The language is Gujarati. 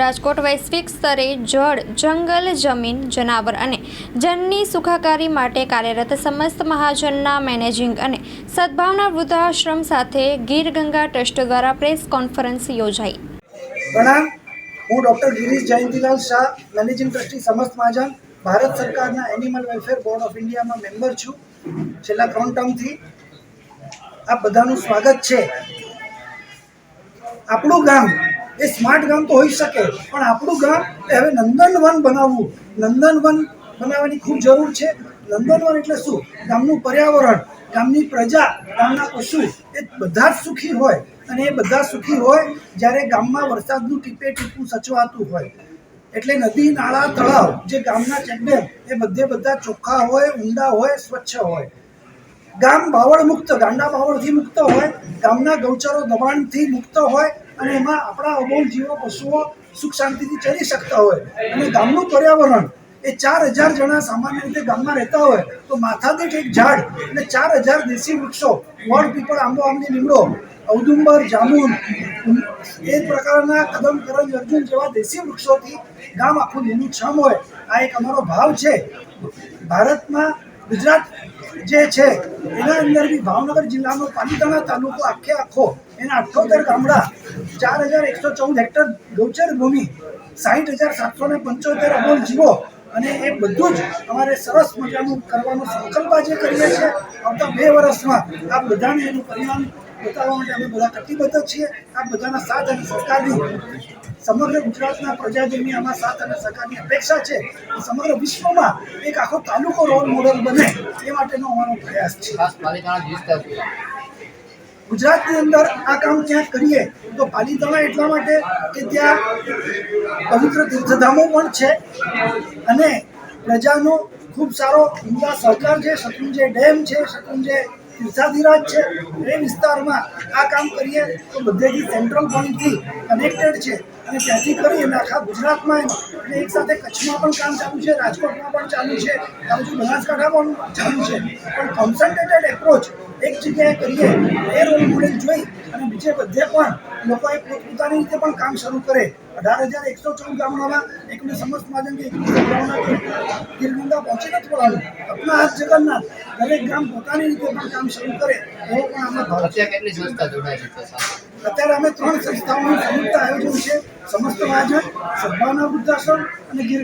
રાજકોટ વૈશ્વિક સ્તરે જળ, જંગલ, જમીન, જનાવર અને જનની સુખાકારી માટે કાર્યરત સમસ્ત મહાજનના મેનેજિંગ અને સદભાવના વૃદ્ધાશ્રમ સાથે ગીર ગંગા ટ્રસ્ટ દ્વારા પ્રેસ કોન્ફરન્સ યોજાઈ. હું doctor Girish Jayantilal Shah, managing trustee Samast Mahajan, Bharat સરકારના એનિમલ વેલફેર બોર્ડ ઓફ ઇન્ડિયામાં મેમ્બર છું. છેલ્લા ત્રણ ટર્મથી આ બધાનું સ્વાગત છે. આપણું ગામ એ સ્માર્ટ ગામ તો હોઈ શકે, પણ આપણું ગામ હવે નંદનવન બનાવવું. નંદનવન બનાવવાની ખૂબ જરૂર છે. નંદનવન એટલે શું? ગામનું પર્યાવરણ, ગામની પ્રજા, ગામના પશુ, એ બધા જ સુખી હોય. અને એ બધા સુખી હોય જ્યારે ગામમાં વરસાદનું ટીપે ટીપું સચવાતું હોય. એટલે નદી, નાળા, તળાવ, જે ગામના ચેકડેમ, એ બધે બધા ચોખ્ખા હોય, ઊંડા હોય, સ્વચ્છ હોય. ગામ બાવળ મુક્ત, ગાંડા બાવળથી મુક્ત હોય, ગામના ગૌચરો દબાણથી મુક્ત હોય અને એમાં આપણા અબોલ જીવો પશુઓ સુખ શાંતિથી ચરી શકતા હોય. અને ગામનું પર્યાવરણ એ ચાર હજાર જણા સામાન્ય રીતે ગામમાં રહેતા હોય, તો માથાદીઠ એક ઝાડ અને ચાર હજાર દેશી વૃક્ષો, વડ, પીપળ, આંબો આંબલી લીમડો ઔદુંબર જામુન એ પ્રકારના કદમ કરંજ અર્જુન જેવા દેશી વૃક્ષોથી ગામ આખું લીલુંછમ હોય. આ એક અમારો ભાવ છે. ભારતમાં ગુજરાત જે છે, એના અંદર બી ભાવનગર જિલ્લાનો પાલીતાણા તાલુકો આખે આખો એના અઠ્યોતેર ગામડા, ચાર હજાર એકસો ચૌદ હેક્ટર ગૌચર ભૂમિ, સાહીઠ હજાર સાતસો ને પંચોતેર અબોલ જીવો અને એ બધું જ અમારે સરસ મજાનું કરવાનો સંકલ્પ આજે કરીએ છીએ. આવતા બે વર્ષમાં આ બધાને એનું પરિણામ બતાવવા માટે અમે બધા કટિબદ્ધ છીએ. આ બધાના સાથ અને સરકારની સમગ્ર ગુજરાતના પ્રજાજનની આમાં સાથ અને સરકારની અપેક્ષા છે. સમગ્ર વિશ્વમાં એક આખો તાલુકો રોલ મોડલ બને એ માટેનો અમારો પ્રયાસ છે ખાસ પાલિતાણા જ વિસ્તાર છે. ગુજરાતની અંદર આ કામ ક્યાંક કરીએ, તો પાલીતાણા એટલા માટે કે ત્યાં પવિત્ર તીર્થધામો પણ છે. અને પ્રજાનો ખૂબ સારો ઉમદા સહકાર છે, શત્રુંજય ડેમ છે, શત્રુંજય તીર્થાધિરાજ છે. એ વિસ્તારમાં આ કામ કરીએ તો બધેથી સેન્ટ્રલ પોઈન્ટથી કનેક્ટેડ છે. અને ત્યાંથી કરી અને આખા ગુજરાતમાં એમ. અને એક સાથે કચ્છમાં પણ કામ ચાલુ છે, રાજકોટમાં પણ ચાલુ છે. આ બાજુ બનાસકાંઠા પણ ચાલુ છે. પણ કોન્સન્ટ્રેટેડ એપ્રોચ એક જગ્યાએ કરીએ, એ રોલ મોડેલ જોઈ અને બીજે બધે પણ લોકોએ પોતપોતાની રીતે પણ કામ શરૂ કરે. અઢાર હજાર એકસો ચૌદ ગામડામાં એકને સમસ્ત મહાજન કે ગીરગંગા પહોંચી નથી પડવાનું અપના હાથ જગન્નાથ દરેક ગામ પોતાની રીતે પણ કામ શરૂ કરે એવો પણ આમાં ભાવ કેટલી સંસ્થા જોડાય છે અત્યારે અમે ત્રણ સંસ્થાઓનું સંયુક્ત આયોજન છે સમસ્ત મહાજન સદભાવના વૃદ્ધાશ્રમ અને ગીર